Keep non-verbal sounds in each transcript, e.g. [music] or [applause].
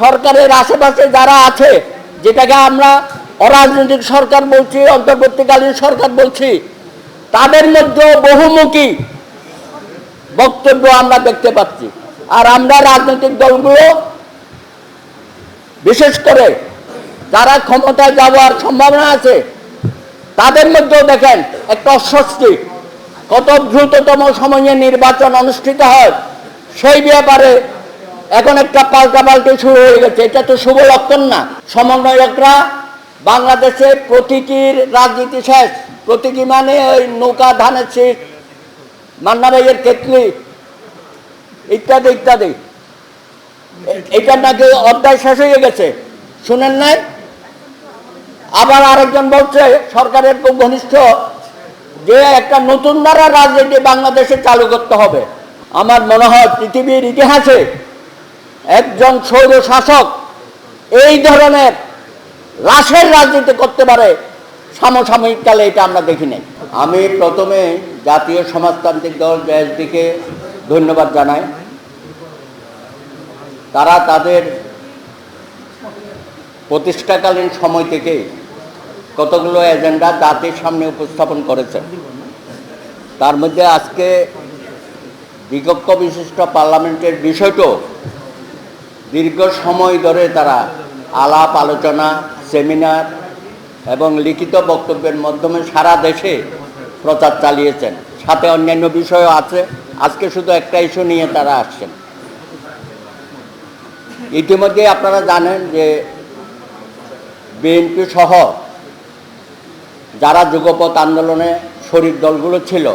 সরকারের আশেপাশে যারা আছে, যেটাকে আমরা অরাজনৈতিক সরকার বলছি, অন্তর্বর্তীকালীন সরকার বলছি, তাদের মধ্যেও বহুমুখী বক্তব্য আমরা দেখতে পাচ্ছি। আর আমরা রাজনৈতিক দলগুলো, বিশেষ করে যারা ক্ষমতায় যাওয়ার সম্ভাবনা আছে, তাদের মধ্যেও দেখেন একটা অস্বস্তি। কত দ্রুততম সময়ে নির্বাচন অনুষ্ঠিত হয়, সেই ব্যাপারে এখন একটা পাল্টা পাল্টি শুরু হয়ে গেছে। এটা তো শুভ লক্ষণ না। সমন্বয়করা বাংলাদেশে প্রতীকীর রাজনীতি শেষ। প্রতীকী মানে ওই নৌকা, ধানের শীষ, মান্না ভাইয়ের কেতলি ইত্যাদি ইত্যাদি। এটা নাকি অধ্যায় শেষ হয়ে গেছে। শুনেন নাই? আবার আরেকজন বলছে, সরকারের খুব ঘনিষ্ঠ, যে একটা নতুন ধারা রাজনীতি বাংলাদেশে চালু করতে হবে। আমার মনে হয় পৃথিবীর ইতিহাসে একজন সৌর শাসক এই ধরনের লাশের রাজনীতি করতে পারে সমসাময়িক কালে এটা আমরা দেখি নাই। আমি প্রথমে জাতীয় সমাজতান্ত্রিক দল জেএসডিকে ধন্যবাদ জানাই। তারা তাদের প্রতিষ্ঠাকালীন সময় থেকে কতগুলো এজেন্ডা জাতির সামনে উপস্থাপন করেছেন তার মধ্যে আজকে বিকক্ষ বিশিষ্ট পার্লামেন্টের বিষয়টাও দীর্ঘ সময় ধরে তারা আলাপ, আলোচনা, সেমিনার এবং লিখিত বক্তব্যের মাধ্যমে সারা দেশে প্রচার চালিয়েছেন। সাথে অন্যান্য বিষয়ও আছে। আজকে শুধু একটা ইস্যু নিয়ে তারা আসছেন। ইতিমধ্যে আপনারা জানেন যে বিএনপি সহ যারা যুগপথ আন্দোলনে শরীর দলগুলো ছিল,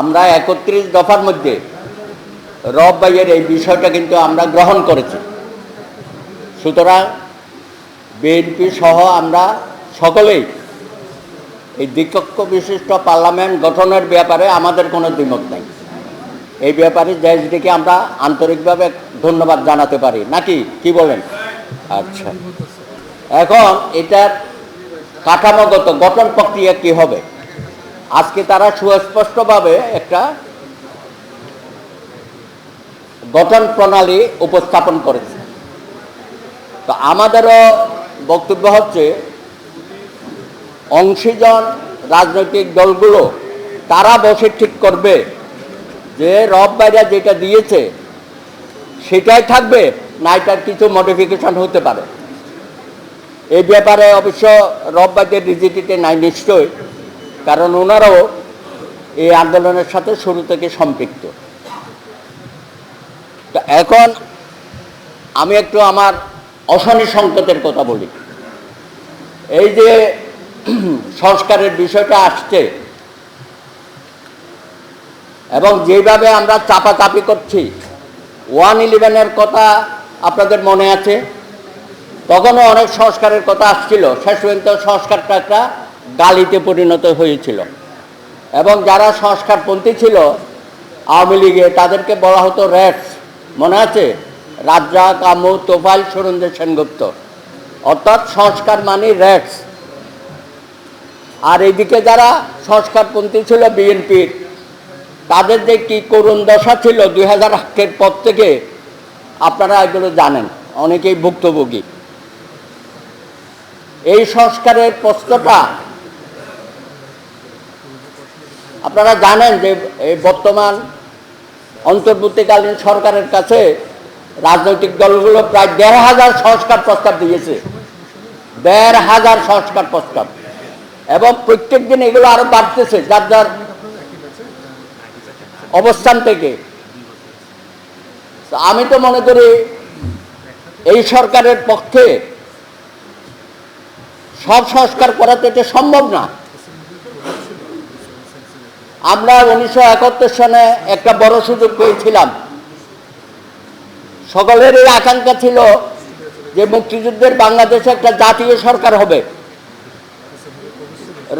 আমরা একত্রিশ দফার মধ্যে রব ভাইয়ের এই বিষয়টা কিন্তু আমরা গ্রহণ করেছি। সুতরাং বিএনপি সহ আমরা সকলেই এই দ্বিকক্ষ বিশিষ্ট পার্লামেন্ট গঠনের ব্যাপারে আমাদের কোনো দ্বিমত নাই। এই ব্যাপারে দেশটিকে আমরা আন্তরিকভাবে ধন্যবাদ জানাতে পারি। নাকি? কি বলেন? আচ্ছা। এখন এটার কাঠামোগত গঠন প্রক্রিয়া কি হবে? আজকে তারা সুস্পষ্টভাবে একটা গঠন প্রণালী উপস্থাপন করেছে। তো আমাদেরও বক্তব্য হচ্ছে, অংশীজন রাজনৈতিক দলগুলো তারা বসে ঠিক করবে যে রব বাইরা যেটা দিয়েছে সেটাই থাকবে না এটার কিছু মডিফিকেশন হতে পারে। এই ব্যাপারে অবশ্য রববাদের রিজিটিতে নাই নিশ্চয় কারণ ওনারাও এই আন্দোলনের সাথে শুরু থেকে সম্পৃক্ত। তো এখন আমি একটু আমার অশনি সংকেতের কথা বলি। এই যে [clears throat] সংস্কারের বিষয়টা আসছে এবং যেভাবে আমরা চাপাচাপি করছি, ওয়ান ইলেভেনের কথা আপনাদের মনে আছে? তখনও অনেক সংস্কারের কথা আসছিল, শেষ পর্যন্ত সংস্কারটা একটা গালিতে পরিণত হয়েছিল। এবং যারা সংস্কারপন্থী ছিল, আওয়ামী লীগে তাদেরকে বলা হতো র্যাটস মনে আছে? রাজ্জা কামু, তোফাইল, সুরেন্দ্র সেনগুপ্ত। অর্থাৎ সংস্কার মানে র্যাটস আর এইদিকে যারা সংস্কারপন্থী ছিল বিএনপির, তাদের যে কি করুণ দশা ছিল দুই হাজার আটের পর থেকে, আপনারা এগুলো জানেন। অনেকেই ভুক্তভোগী। এই সংস্কারের প্রশ্নটা আপনারা জানেন যে বর্তমান অন্তর্বর্তীকালীন সরকারের কাছে রাজনৈতিক দলগুলো প্রায় দেড় হাজার সংস্কার প্রস্তাব দিয়েছে। দেড় হাজার সংস্কার প্রস্তাব। এবং প্রত্যেক দিন এগুলো আরও বাড়তেছে, যার যার অবস্থান থেকে। আমি তো মনে করি এই সরকারের পক্ষে সব সংস্কার করা তো এটা সম্ভব না। আমরা উনিশশো একাত্তর সনে একটা বড় সুযোগ পেয়েছিলাম। সকলের এই আকাঙ্ক্ষা ছিল যে মুক্তিযুদ্ধের বাংলাদেশে একটা জাতীয় সরকার হবে।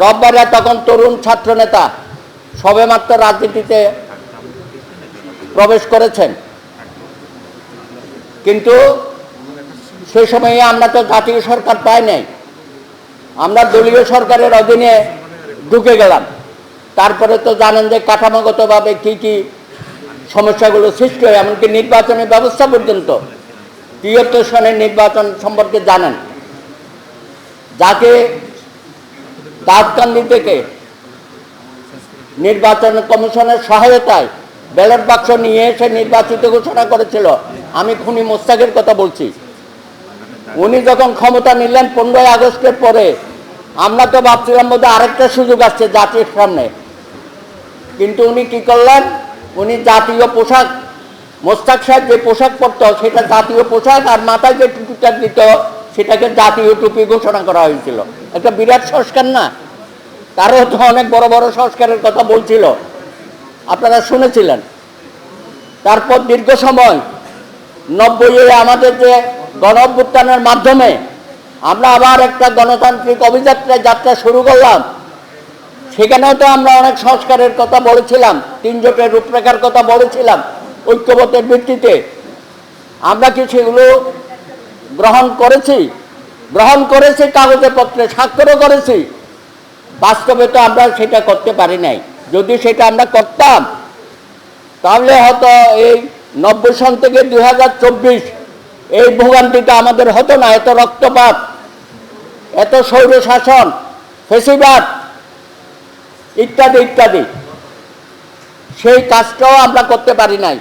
রববারে তখন তরুণ ছাত্র নেতা সবেমাত্র রাজনীতিতে প্রবেশ করেছেন। কিন্তু সে সময়ে আমরা তো জাতীয় সরকার পাই নাই। আমরা দলীয় সরকারের অধীনে ঢুকে গেলাম। তারপরে তো জানেন যে কাঠামোগতভাবে কি কি সমস্যাগুলো সৃষ্টি হয়, এমনকি নির্বাচনের ব্যবস্থা পর্যন্ত, তিয়াত্তর সনের নির্বাচন সম্পর্কে জানেন। যাকে দাঁতকান্দি থেকে নির্বাচন কমিশনের সহায়তায় ব্যালট বাক্স নিয়ে এসে নির্বাচিত ঘোষণা করেছিল, আমি খুনি মোস্তাকের কথা বলছি। উনি যখন ক্ষমতা নিলেন, পনেরোই আগস্টের পরে, আমরা তো ভাবছিলাম বোধ আরেকটা সুযোগ আসছে জাতির সামনে। কিন্তু উনি কি করলেন? উনি জাতীয় পোশাক, মোস্তাক সাহেব যে পোশাক পরত সেটা জাতীয় পোশাক আর মাথায় যে টুপিটা দিত সেটাকে জাতীয় টুপি ঘোষণা করা হয়েছিল। একটা বিরাট সংস্কার না? তারও তো অনেক বড় বড় সংস্কারের কথা বলছিল। আপনারা শুনেছিলেন? তারপর দীর্ঘ সময় নব্বইয়ে আমাদের যে গণ মাধ্যমে আমরা আবার একটা গণতান্ত্রিক অভিযাত্রায় যাত্রা শুরু করলাম। সেখানেও তো আমরা অনেক সংস্কারের কথা বলেছিলাম তিন জোটের রূপরেখার কথা বলেছিলাম ঐক্যবদ্ধের ভিত্তিতে। আমরা কি সেগুলো গ্রহণ করেছি? গ্রহণ করেছি কাগজে পত্রে স্বাক্ষরও করেছি। বাস্তবে তো আমরা সেটা করতে পারি নাই। যদি সেটা আমরা করতাম, তাহলে হয়তো এই নব্বই সন থেকে দু হাজার চব্বিশ এই ভোগান্তিটা আমাদের হতো না, এত রক্তপাত, এত সৌর শাসন ফেসিবাদ ইত্যাদি ইত্যাদি। সেই কাজটাও আমরা করতে পারি নাই।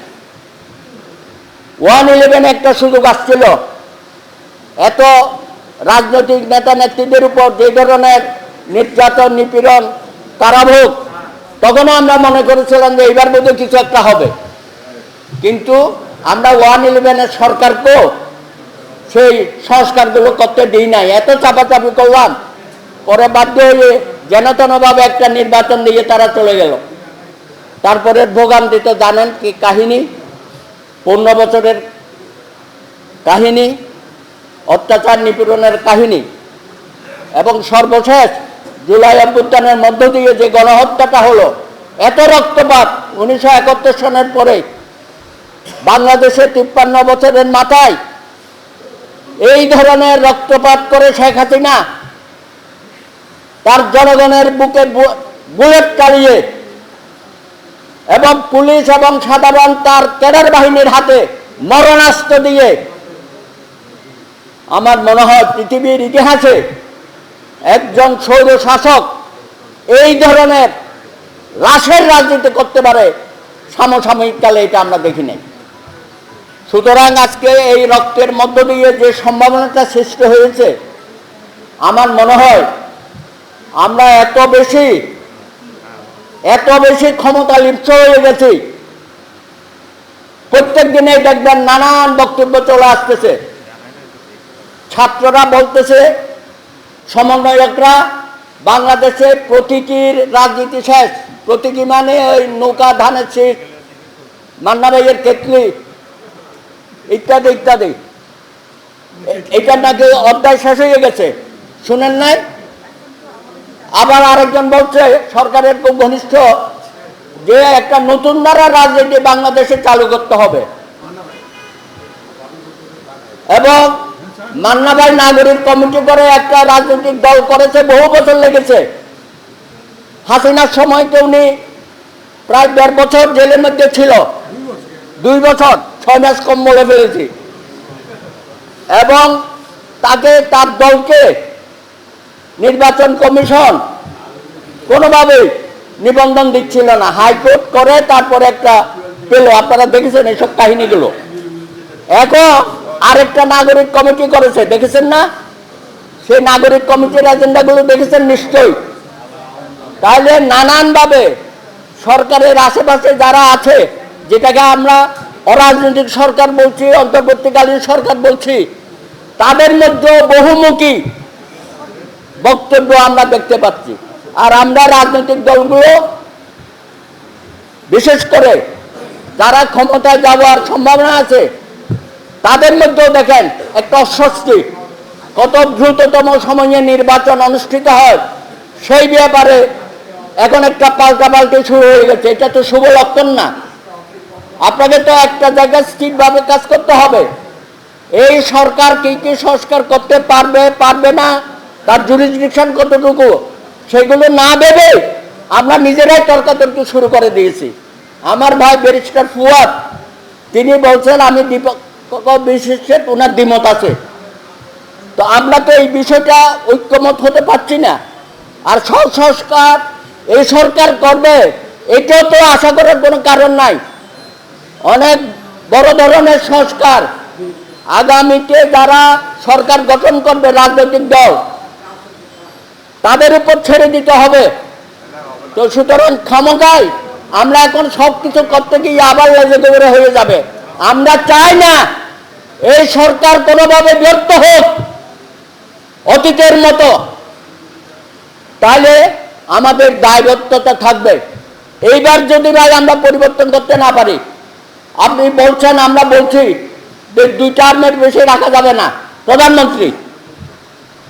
ওয়ান ইলেভেন একটা সুযোগ আসছিল। এত রাজনৈতিক নেতা নেত্রীদের উপর যে ধরনের নির্যাতন, নিপীড়ন, কারাভোগ, তখনও আমরা মনে করেছিলাম যে এইবার বোধহয় কিছু একটা হবে। কিন্তু আমরা ওয়ান ইলেভেনের সরকারকেও সেই সংস্কারগুলো করতে দিই নাই। এত চাপাচাপি করলাম। পরে বাধ্য হয়ে যেন তেনভাবে একটা নির্বাচন দিয়ে তারা চলে গেল। তারপরে ভোগান্তি তো জানেন কি কাহিনী? পনেরো বছরের কাহিনী, অত্যাচার নিপীড়নের কাহিনী। এবং সর্বশেষ জুলাই অভ্যুত্থানের মধ্য দিয়ে যে গণহত্যাটা হলো, এত রক্তপাত উনিশশো একাত্তর সনের পরে বাংলাদেশে তিপ্পান্ন বছরের মাথায় এই ধরনের রক্তপাত করে শেখ হাসিনা তার জনগণের বুকে বুলেট চালিয়ে এবং পুলিশ এবং সাধারণ তার ক্যাডার বাহিনীর হাতে মরণাস্ত্র দিয়ে আমার মনে হয় পৃথিবীর ইতিহাসে একজন সৌর শাসক এই ধরনের লাশের রাজনীতি করতে পারে সমসাময়িক কালে এটা আমরা দেখি নাই। সুতরাং আজকে এই রক্তের মধ্য দিয়ে যে সম্ভাবনাটা সৃষ্টি হয়েছে, আমার মনে হয় আমরা এত বেশি এত বেশি ক্ষমতা লিপ্ত হয়ে গেছি। প্রত্যেক দিনে দেখবেন নানান বক্তব্য চলে আসতেছে। ছাত্ররা বলতেছে, সমন্বয়করা, বাংলাদেশে প্রতীকীর রাজনীতি শেষ। প্রতীকী মানে ওই নৌকা, ধানের শীষ, মান্না ভাইয়ের কেতলি ইত্যাদি ইত্যাদি। এটা নাকি অধ্যায় শেষ হয়ে গেছে। শুনেন নাই? আবার আরেকজন বলছে, সরকারের খুব ঘনিষ্ঠ, যে একটা নতুন ধারা রাজনীতি বাংলাদেশে চালু করতে হবে। এবং মান্নাভাই নাগরিক কমিটি করে একটা রাজনৈতিক দল করেছে, বহু বছর লেগেছে। হাসিনার সময়কে উনি প্রায় দেড় বছর জেলের মধ্যে ছিল। দুই বছর, ছয় মাস কম বলে ফেলেছি। এবং তাকে, তার দলকে নির্বাচন কমিশন কোনোভাবেই নিবন্ধন দিচ্ছিল না। হাইকোর্ট করে, তারপরে একটা পেল। আপনারা দেখেছেন এইসব কাহিনীগুলো। এখন আরেকটা নাগরিক কমিটি করেছে। দেখেছেন না? সেই নাগরিক কমিটির এজেন্ডাগুলো দেখেছেন নিশ্চয়ই। তাহলে নানানভাবে সরকারের আশেপাশে যারা আছে, যেটাকে আমরা অরাজনৈতিক সরকার বলছি, অন্তর্বর্তীকালীন সরকার বলছি, তাদের মধ্যে বহুমুখী বক্তব্য আমরা দেখতে পাচ্ছি। আর আমরা রাজনৈতিক দলগুলো, বিশেষ করে যারা ক্ষমতায় যাওয়ার সম্ভাবনা আছে, তাদের মধ্যেও দেখেন একটা অস্বস্তি। কত দ্রুততম সময়ে নির্বাচন অনুষ্ঠিত হয়, সেই ব্যাপারে এখন একটা পাল্টাপাল্টি শুরু হয়ে গেছে। এটা তো শুভ লক্ষণ না। আপনাকে তো একটা জায়গায় স্থিরভাবে কাজ করতে হবে। এই সরকার কি কি সংস্কার করতে পারবে পারবে না, তার জুরিসডিকশন কতটুকু? সেগুলো না ভেবে আমরা নিজেরাই তর্কাতর্কি শুরু করে দিয়েছি। আমার ভাই ব্যারিস্টার ফুয়াদ, তিনি বলছেন, আমি দীপক বিশেষে ওনার দ্বিমত আছে। তো আমরা তো এই বিষয়টা ঐক্যমত হতে পারছি না। আর সংস্কার এই সরকার করবে, এটাও তো আশা করার কোনো কারণ নাই। অনেক বড় ধরনের সংস্কার, আগামীতে যারা সরকার গঠন করবে, রাজনৈতিক দল তাদের উপর ছেড়ে দিতে হবে। তো সুতরাং ক্ষমতায় আমরা এখন সব কিছু করতে গিয়ে আবার লেগে হয়ে যাবে। আমরা চাই না এই সরকার কোনোভাবে ব্যর্থ হোক অতীতের মতো। তাহলে আমাদের দায়বদ্ধতা থাকবে। এইবার যদি ভাই আমরা পরিবর্তন করতে না পারি, আপনি বলছেন, আমরা বলছি যে দুই টার্মের বেশি রাখা যাবে না। প্রধানমন্ত্রী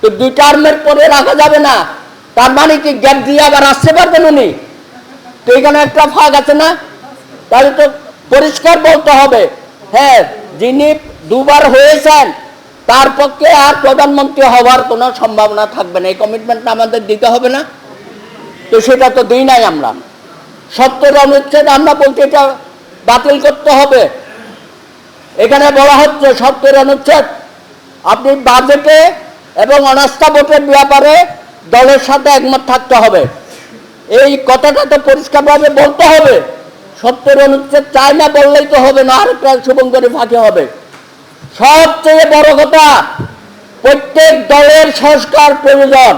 তো দুই টার্মের পরে রাখা যাবে না। তার মানে কি গ্যাপ দিয়ে আবার আসতে পারবেন উনি? তো এখানে একটা ফাঁক আছে না? তাহলে তো পরিষ্কার বলতে হবে। হ্যাঁ যিনি দুবার হয়েছেন, তার পক্ষে আর প্রধানমন্ত্রী হওয়ার কোনো সম্ভাবনা থাকবে না। এই কমিটমেন্টটা আমাদের দিতে হবে না। তো সেটা তো দিই নাই আমরা। সত্তর অনুচ্ছেদ আমরা বলছি এটা বাতিল করতে হবে। এখানে বলা হচ্ছে সত্তর অনুচ্ছেদ। আপনি বাজেটে এবং অনাস্থা ভোটের ব্যাপারে দলের সাথে একমত থাকতে হবে। এই কথাটা তো পরিষ্কারভাবে বলতে হবে। সত্যের অনুচ্ছেদ চাই না বললেই তো হবে, না আরেকটা শুভঙ্করী ফাঁকে হবে। সবচেয়ে বড় কথা, প্রত্যেক দলের সংস্কার প্রয়োজন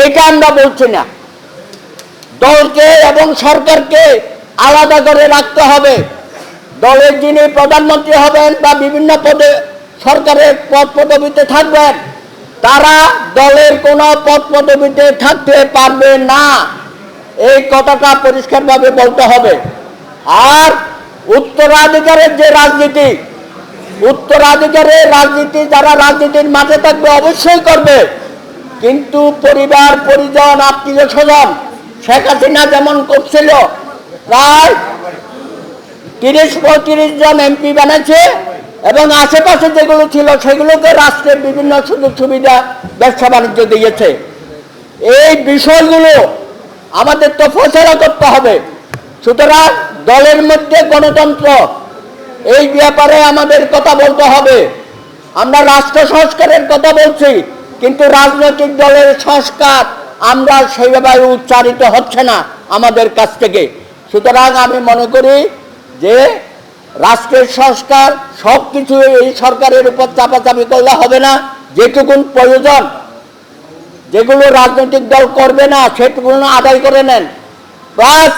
এইটা আমরা বলছি না। দলকে এবং সরকারকে আলাদা করে রাখতে হবে। দলের যিনি প্রধানমন্ত্রী হবেন বা বিভিন্ন পদে সরকারের পদ পদবিতে থাকবেন তারা দলের কোনো পদ পদবিতে থাকতে পারবে না। এই কথাটা পরিষ্কারভাবে বলতে হবে। আর উত্তরাধিকারের যে রাজনীতি, উত্তরাধিকারের রাজনীতি যারা রাজনীতির মাঝে থাকবে অবশ্যই করবে। কিন্তু পরিবার, পরিজন, আত্মীয় স্বজন, শেখ হাসিনা যেমন করছিল, প্রায় তিরিশ পঁয়ত্রিশ জন এমপি বানাচ্ছে এবং আশেপাশে যেগুলো ছিল, সেগুলোকে রাষ্ট্রের বিভিন্ন সুযোগ সুবিধা, ব্যবসা বাণিজ্য দিয়েছে। এই বিষয়গুলো আমাদের তো ফসলা করতে হবে। সুতরাং দলের মধ্যে গণতন্ত্র, এই ব্যাপারে আমাদের কথা বলতে হবে। আমরা রাষ্ট্র সংস্কারের কথা বলছি, কিন্তু রাজনৈতিক দলের সংস্কার আমরা সেইভাবে উচ্চারিত হচ্ছে না আমাদের কাছ থেকে। সুতরাং আমি মনে করি যে রাষ্ট্রের সংস্কার সব কিছু এই সরকারের উপর চাপাচাপি করলে হবে না। যেটুকুন প্রয়োজন, যেগুলো রাজনৈতিক দল করবে না, সেটুকুন আদায় করে নেন। প্লাস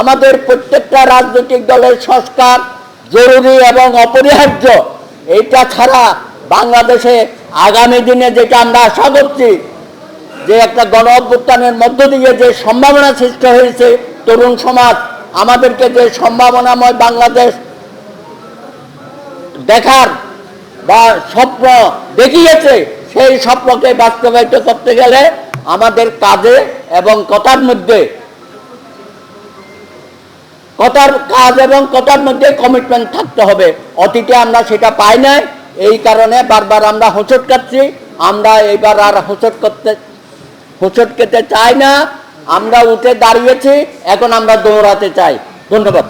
আমাদের প্রত্যেকটা রাজনৈতিক দলের সংস্কার জরুরি এবং অপরিহার্য। এইটা ছাড়া বাংলাদেশে আগামী দিনে যেটা আমরা আশা করছি, যে একটা গণ অভ্যুত্থানের মধ্য দিয়ে যে সম্ভাবনা সৃষ্টি হয়েছে, তরুণ সমাজ, আমাদেরকে যে সম্ভাবনাময় বাংলাদেশ দেখার বা স্বপ্ন দেখিয়েছে, সেই স্বপ্নকে বাস্তবায়িত করতে গেলে আমাদের কাজে এবং কথার মধ্যে, কথার কাজ এবং কথার মধ্যে কমিটমেন্ট থাকতে হবে। অতীতে আমরা সেটা পাই নাই, এই কারণে বারবার আমরা হোঁচট কাটছি আমরা এইবার আর হোঁচট করতে, হোঁচট খেতে চাই না। আমরা উঠে দাঁড়িয়েছি, এখন আমরা দৌড়াতে চাই। ধন্যবাদ।